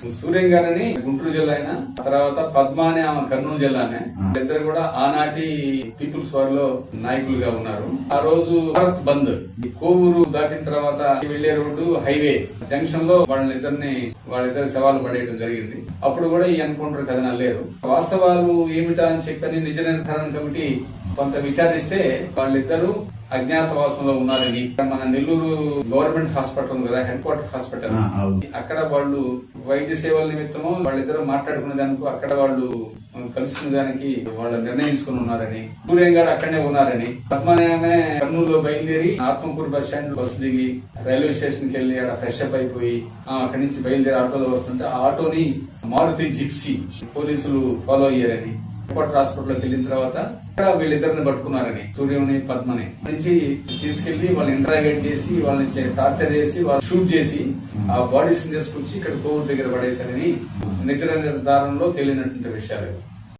సూర్యం గారని గుంటూరు జిల్లా అయినా తర్వాత పద్మ అనే ఆమె కర్నూలు జిల్లానే. ఇద్దరు కూడా ఆనాటి పీపుల్స్ వార్లో నాయకులుగా ఉన్నారు. ఆ రోజు భారత్ బంద్. కోవూరు దాటిన తర్వాత వెళ్ళే రోడ్డు హైవే. జంక్షన్లో వాళ్ళిద్దరిని వాళ్ళిద్దరు సవాలు పడేయడం జరిగింది. అప్పుడు కూడా ఈ ఎన్కౌంటర్ కథనాలు లేరు. వాస్తవాలు ఏమిటా అని చెప్పని నిజ నిర్ధారణ కమిటీ కొంత విచారిస్తే వాళ్ళిద్దరూ అజ్ఞాతవాసంలో ఉన్నారని. మన నెల్లూరు గవర్నమెంట్ హాస్పిటల్ కదా హెడ్ క్వార్టర్ హాస్పిటల్. అక్కడ వాళ్ళు వైద్య సేవల నిమిత్తము వాళ్ళిద్దరూ మాట్లాడుకునే దానికి అక్కడ వాళ్ళు కలుసుకునే దానికి వాళ్ళు నిర్ణయించుకుని ఉన్నారని. సూర్యం గారు అక్కడనే ఉన్నారని. పద్మనామే కర్నూలులో బయలుదేరి ఆత్మకూరు బస్ స్టాండ్ బస్సు దిగి రైల్వే స్టేషన్కి వెళ్ళి అక్కడ ఫ్రెష్ అప్ అయిపోయి అక్కడి నుంచి బయలుదేరి ఆటోలో వస్తుంటే ఆ ఆటోని మారుతి జిప్సీ పోలీసులు ఫాలో అయ్యారని. కోట హాస్పిటల్కి వెళ్ళిన తర్వాత ఇక్కడ వీళ్ళిద్దరిని పట్టుకున్నారని సూర్యుని పద్మని నుంచి తీసుకెళ్ళి వాళ్ళు ఇంటరాగేట్ చేసి వాళ్ళని టార్చర్ చేసి వాళ్ళు షూట్ చేసి ఆ బాడీస్ తీసుకొచ్చి ఇక్కడ కోవిడ్ దగ్గర పడేశారని నిజ నిర్ధారణలో తేలినటువంటి విషయాలు.